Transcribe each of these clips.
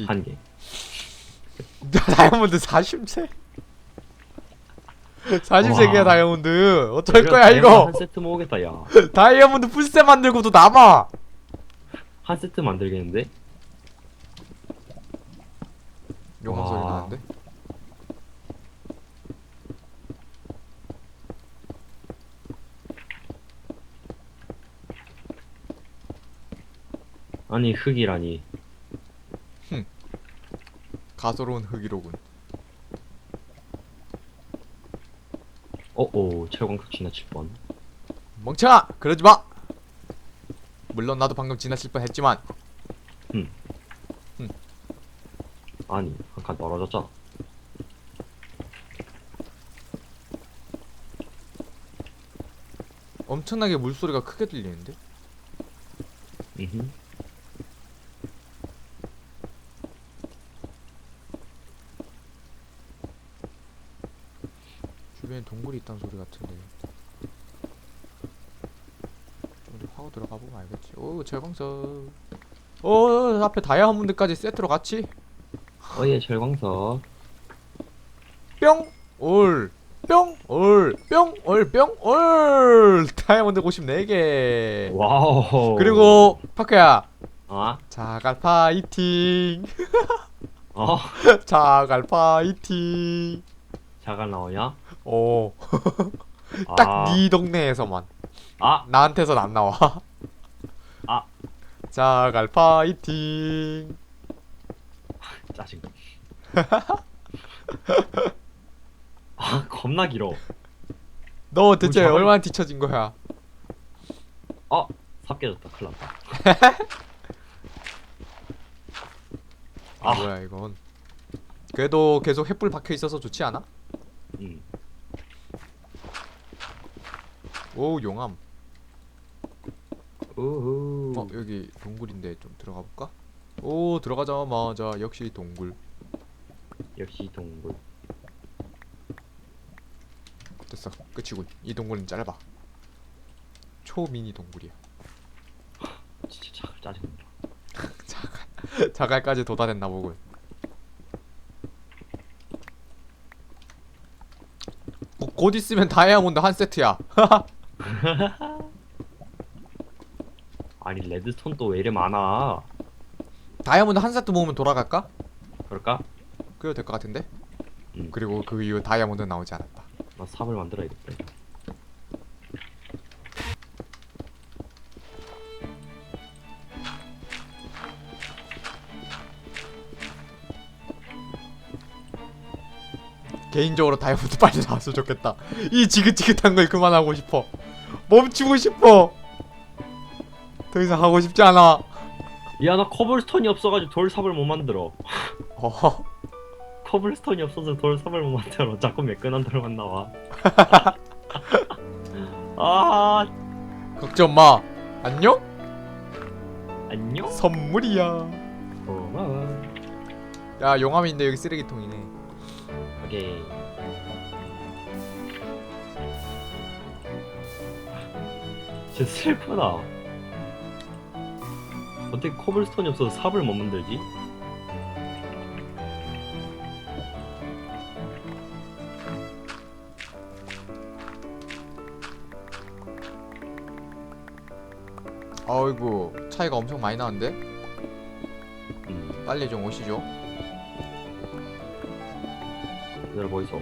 이- 한 개. 다이아몬드 40세 40세기야 와. 다이아몬드 어쩔 거야 다이아몬드 이거 한 세트 모으겠다 야. 다이아몬드 풀세 만들고도 남아 한 세트 만들겠는데? 와. 소리 나는데 아니 흙이라니. 가소로운 흙이로군. 어어 철광석 지나칠 뻔. 멍청아! 그러지 마! 물론 나도 방금 지나칠 뻔 했지만. 아니 한 칸 떨어졌잖아. 엄청나게 물소리가 크게 들리는데? 음흠. 주변에 동굴이 있다는 소리 같은데 좀더 하고 들어가 보면 알겠지 오 철광석 오 앞에 다이아몬드까지 세트로 같이 어예 철광석. 뿅! 올! 뿅! 올! 뿅! 올! 뿅! 올! 다이아몬드 54개 와우. 그리고 파크야 아 자갈 파이팅 어 자갈 파이팅 자갈 나오냐? 오 딱 아. 네 동네에서만 아 나한테선 안 나와 아. 자갈 파이팅 짜증. 아 겁나 길어. 너 대체 자갈- 얼마나 뒤처진 거야 어, 삽 깨졌다. 큰일 났다. 아 아. 뭐야 이건 그래도 계속 횃불 박혀 있어서 좋지 않아? 음. 오 용암 우후. 어 여기 동굴인데 좀 들어가 볼까? 오 들어가자마자 역시 동굴 역시 동굴. 됐어 끝이군 이 동굴은 짧아 초미니 동굴이야 진짜 자, 짜증나. 자갈 자갈까지 도달했나 보군 어, 곧 있으면 다이아몬드 한 세트야 아니 레드스톤 또 왜 이래 많아? 다이아몬드 한 세트 모으면 돌아갈까? 그럴까? 그래도 될 것 같은데 음. 그리고 그 이후 다이아몬드 나오지 않았다 나 삽을 만들어야겠다. 개인적으로 다이아몬드 빨리 나왔으면 좋겠다 이 지긋지긋한 걸 그만하고 싶어 멈추고 싶어 더 이상 하고 싶지 않아 야 나 커블스톤이 없어가지고 돌삽을 못 만들어. 어 커블스톤이 없어서 돌삽을 못 만들어. 자꾸 매끈한 돌만 나와. 아 걱정 마 안녕 안녕. 선물이야 고마워. 야 용암인데 여기 쓰레기통이네 오케이. 진짜 슬프다. 어떻게 커블스톤이 없어서 삽을 못 만들지? 아이고 차이가 엄청 많이 나는데 음, 빨리 좀 오시죠 기다려 보이소.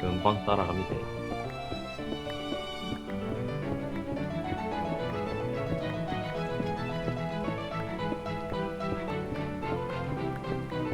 금방 따라갑니다.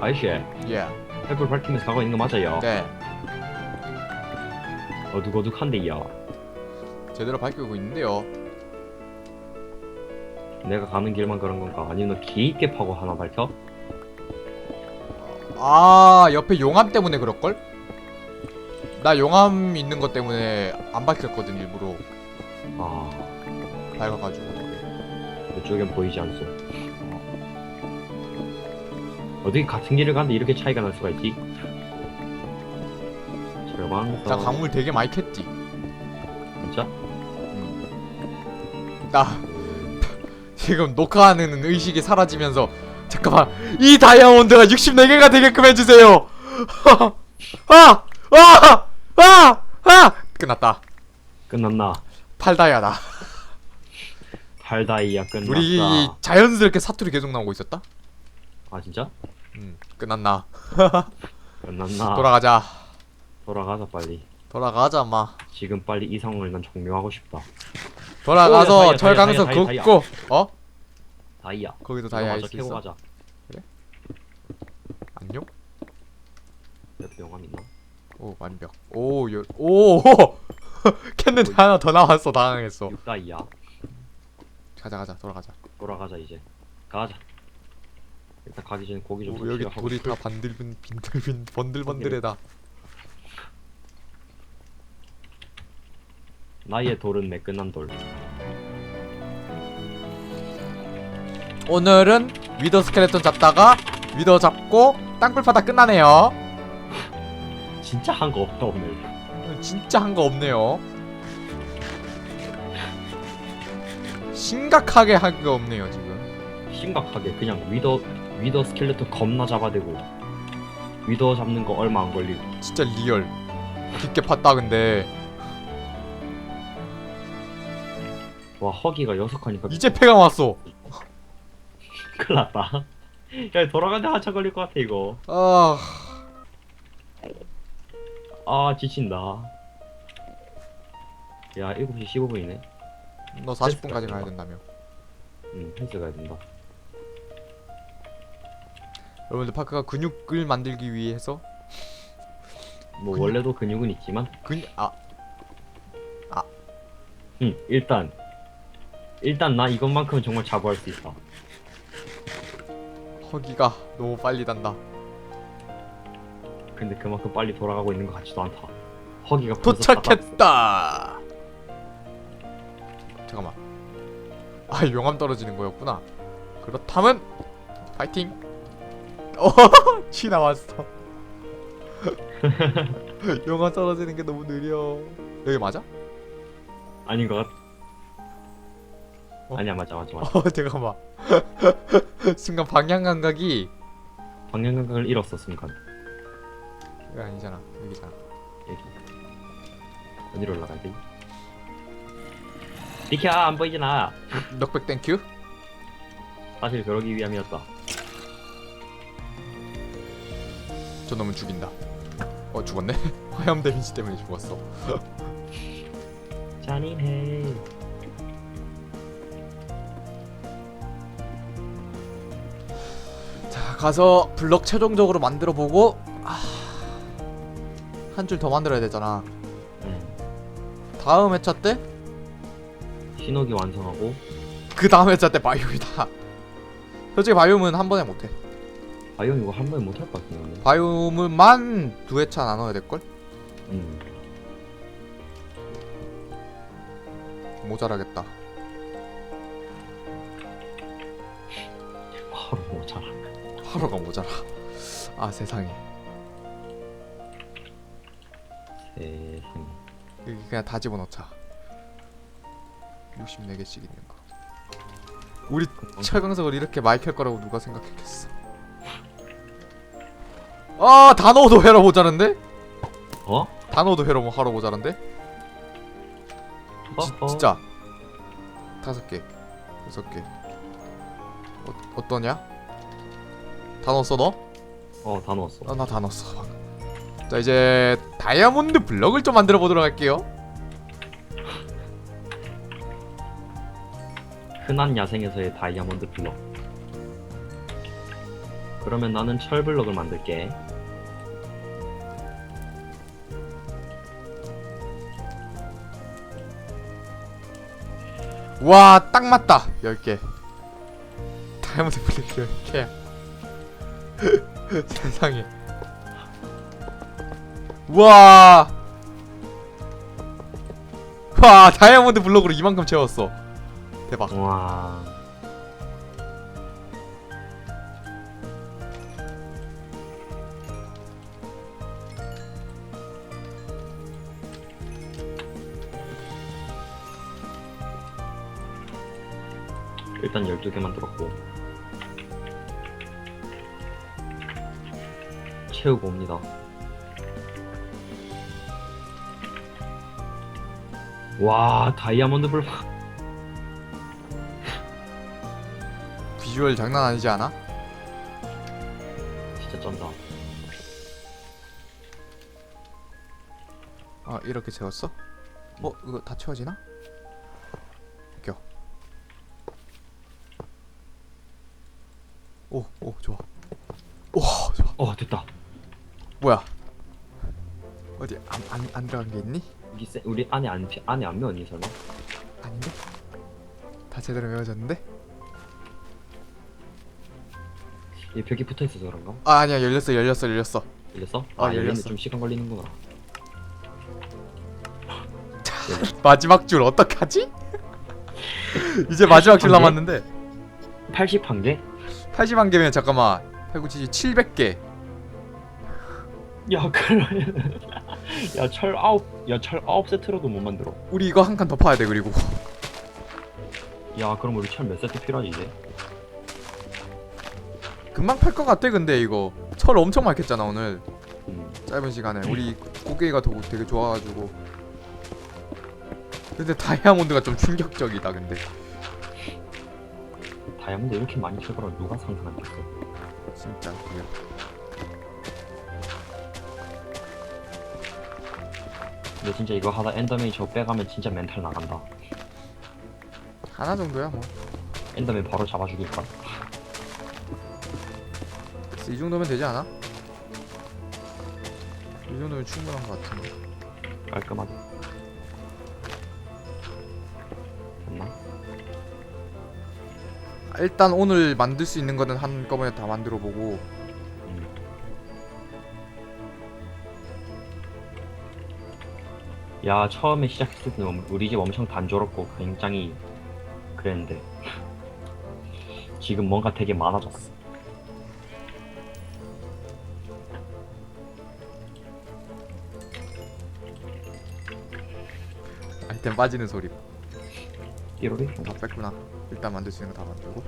아이씨, 예 횃불 밝히면서 가고 있는 거 맞아요? 네. 어둑어둑한데요. 제대로 밝히고 있는데요 내가 가는 길만 그런 건가? 아니면 너 깊게 파고 하나 밝혀? 아 옆에 용암 때문에 그럴걸? 나 용암 있는 것 때문에 안 밝혔거든 일부러 아, 밝아가지고 이쪽엔 보이지 않소. 어떻게 같은 길을 가는데 이렇게 차이가 날 수가 있지? 절망성. 나 강물 되게 많이 캤지 진짜? 나 지금 녹화하는 의식이 사라지면서 잠깐만 이 다이아몬드가 64개가 되게끔 해주세요 아! 아! 아! 아! 끝났다 끝났나? 8다이아다 달다이아 끝났다. 우리 자연스럽게 사투리 계속 나오고 있었다? 아 진짜? 음 끝났나 끝났나? 돌아가자 돌아가자 빨리. 돌아가자 마 지금 빨리 이 상황을 난 종료하고 싶다. 돌아가서 오, 야, 다이아, 철강석 다이아, 다이아, 굽고 어? 다이아. 거기도 다이아 캐고 있어? 가자. 안녕? 옆에 영감 있나? 오 완벽 오 요, 오 캔는데 하나 더 나왔어 당황했어 6다이아. 가자 가자 돌아가자 돌아가자 이제. 가자. 일단 가기 전에 고기 좀 오, 여기 섭취하고 돌이 다 반들빈 빈들빈 번들번들해다. 나의 돌은 매끈한 돌. 오늘은 위더 스켈레톤 잡다가 위더 잡고 땅굴 파다 끝나네요. 진짜 한 거 없다 오늘. 진짜 한 거 없네요. 심각하게 한 거 없네요 지금. 심각하게 그냥 위더 위더 스켈레톤 겁나 잡아대고 위더 잡는 거 얼마 안 걸리고. 진짜 리얼. 깊게 팠다 근데. 와 허기가 여섯 칸이니까 이제 패가 왔어. 큰일 났다. 야 돌아가는데 한참 걸릴 것 같아 이거. 아. 아 지친다. 야 7시 15분이네. 너 40분까지 가야 된다며. 응 헬스 가야 된다 여러분들 파크가 근육을 만들기 위해서? 뭐 근육- 원래도 근육은 있지만? 근아. 응 일단. 일단 나 이것만큼은 정말 자부할 수 있다. 허기가 너무 빨리 단다. 근데 그만큼 빨리 돌아가고 있는 것 같지도 않다. 허기가 벌써 도착했다! 잠깐만. 아 용암 떨어지는 거였구나. 그렇다면 파이팅 어 치 나왔어. 용암 떨어지는 게 너무 느려. 여기 맞아? 아닌 것 같... 어? 아니야 맞아 맞아 맞아. 어 잠깐만. 순간 방향 감각이 방향 감각을 잃었어 순간. 여기 아니잖아. 여기잖아. 여기. 어디로 올라가야 돼? 비켜 안 보이잖아 넉백 땡큐? 사실 그러기 위함이었다 저 놈은 죽인다. 어 죽었네? 화염 데미지 때문에 죽었어. 잔인해. 자 가서 블럭 최종적으로 만들어 보고 한줄 더 만들어야 되잖아. 응. 다음 회차 때? 신호기 완성하고. 그 다음 회차 때 바이옴이다. 솔직히 바이옴은 한 번에 못해 바이옴 이거 한 번에 못 할 것 같은데. 바이옴은만 두 회차 나눠야 될걸? 응. 모자라겠다. 바로 모자라. 하루가 모자라. 아 세상에. 세상에. 여기 그냥 다 집어넣자. 64개씩 있는 거. 우리 철강석을 이렇게 켤 거라고 누가 생각했겠어 아 단어도 회로 모자란데? 어? 단어도 회로 뭐 하러 모자란데? 지, 어허. 진짜 다섯 개 여섯 개 어, 어떠냐? 다 넣었어 너? 어, 다 넣었어. 아, 나다 넣었어 자 이제 다이아몬드 블럭을 좀 만들어 보도록 할게요 흔한 야생에서의 다이아몬드 블럭. 그러면 나는 철 블럭을 만들게. 와 딱 맞다. 10개. 다이아몬드 블럭 10개. 세상에. 와. 와, 다이아몬드 블럭으로 이만큼 채웠어. 대박. 와. 일단 12개 만들었고 채우고 옵니다 와 다이아몬드 불 비주얼 장난 아니지 않아? 진짜 쩐다 아 이렇게 채웠어? 어 이거 다 채워지나? 오, 오 좋아. 오 좋아. 어 됐다. 뭐야? 어디 안 안 안 들어간 게 있니? 우리 세, 우리 안에 안 피- 안에 안 me웠니 설마? 아닌데? 다 제대로 메워졌는데? 얘 벽이 붙어 있어서 그런가? 아 아니야 열렸어 열렸어 열렸어. 열렸어? 아, 아 열렸어. 좀 시간 걸리는구나. 마지막 줄 어떡하지? 이제 마지막 줄한 개? 남았는데 80 한 개? 80한 개면 잠깐만 8 9 7 700개. 야 그러면 야철 아홉 야철 아홉 세트로도 못 만들어. 우리 이거 한 칸 더 파야 돼 그리고. 야 그럼 우리 철 몇 세트 필요하지 이제? 금방 팔 것 같아 근데 이거. 철 엄청 많이 캤잖아 오늘. 음. 짧은 시간에. 우리 고개가 도- 되게 좋아가지고. 근데 다이아몬드가 좀 충격적이다 근데 다이아몬드 이렇게 많이 칠 거라 누가 상상했겠어? 진짜 그게 근데 진짜 이거 하다 엔더맨이 저 빼가면 진짜 멘탈 나간다. 하나 정도야 뭐. 엔더맨 바로 잡아 죽일까? 그래서 이 정도면 되지 않아? 이 정도면 충분한 것 같은데 깔끔하게. 일단 오늘 만들 수 있는 거는 한꺼번에 다 만들어 보고 음. 야 처음에 시작했을 때는 우리 집 엄청 단조롭고 굉장히 그랬는데 지금 뭔가 되게 많아졌어. 아이템 빠지는 소리 띠로리? 다 뺐구나 일단 만들 수 있는 거 다 만들고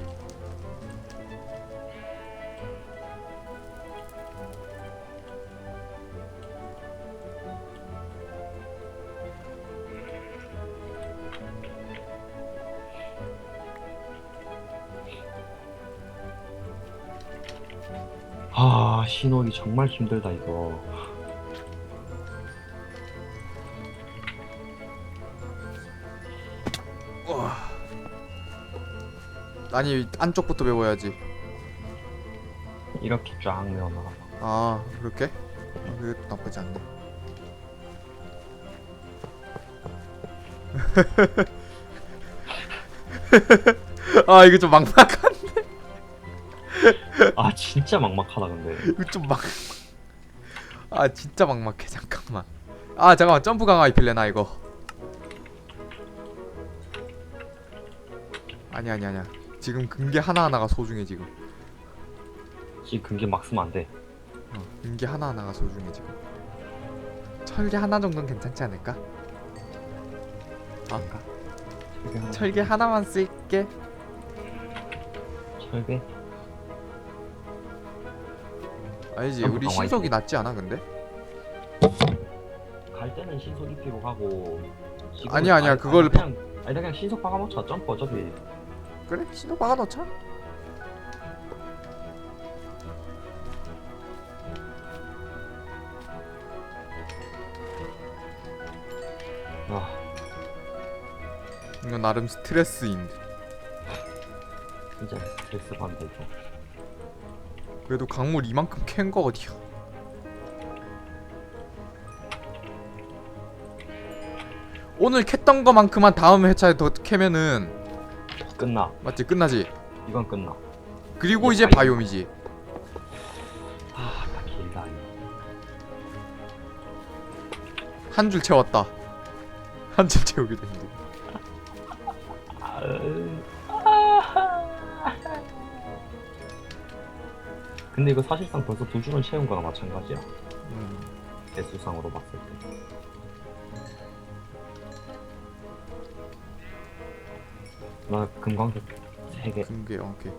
아 신호기 정말 힘들다 이거. 아니 안쪽부터 배워야지 이렇게 쫙 메워놔. 아 그렇게? 아, 그게 나쁘지 않네 아 이거 좀 막막한 아 진짜 막막하다 근데. 이거 좀 막. 아 진짜 막막해 잠깐만. 아 잠깐만 점프 강화 입힐래나 이거. 아니 아니 아니야. 지금 근개 하나 하나가 소중해 지금. 지금 근게 막 쓰면 안 돼. 어, 근개 하나 하나가 소중해 지금. 철개 하나 정도는 괜찮지 않을까? 아 철개 하나. 철개 하나만 쓸게. 철개? 아니지 우리 신속이. 낫지 않아 근데? 갈 때는 신속 입히고 가고. 지금은- 아니야, 아니야, 아니, 그걸 아니, 그냥 아니 그냥 신속 박아놓자 점프 어차피 그래 신속 박아 놓자. 아 이거 나름 스트레스인. 진짜 스트레스 받는다 이거. 그래도 강물 이만큼 캔 거 어디야? 오늘 캤던 거만큼만 다음 회차에 더 캐면은 끝나. 맞지 끝나지. 이건 끝나. 그리고 이제 이제 바이옴이지. 아, 다 길다. 한 줄 채웠다. 한줄 됐는데. 아, 근데 이거 사실상 벌써 두 줄은 채운 거나 마찬가지야. 음. 개수상으로 봤을 때. 나 금광색 3개. 근게 오케이.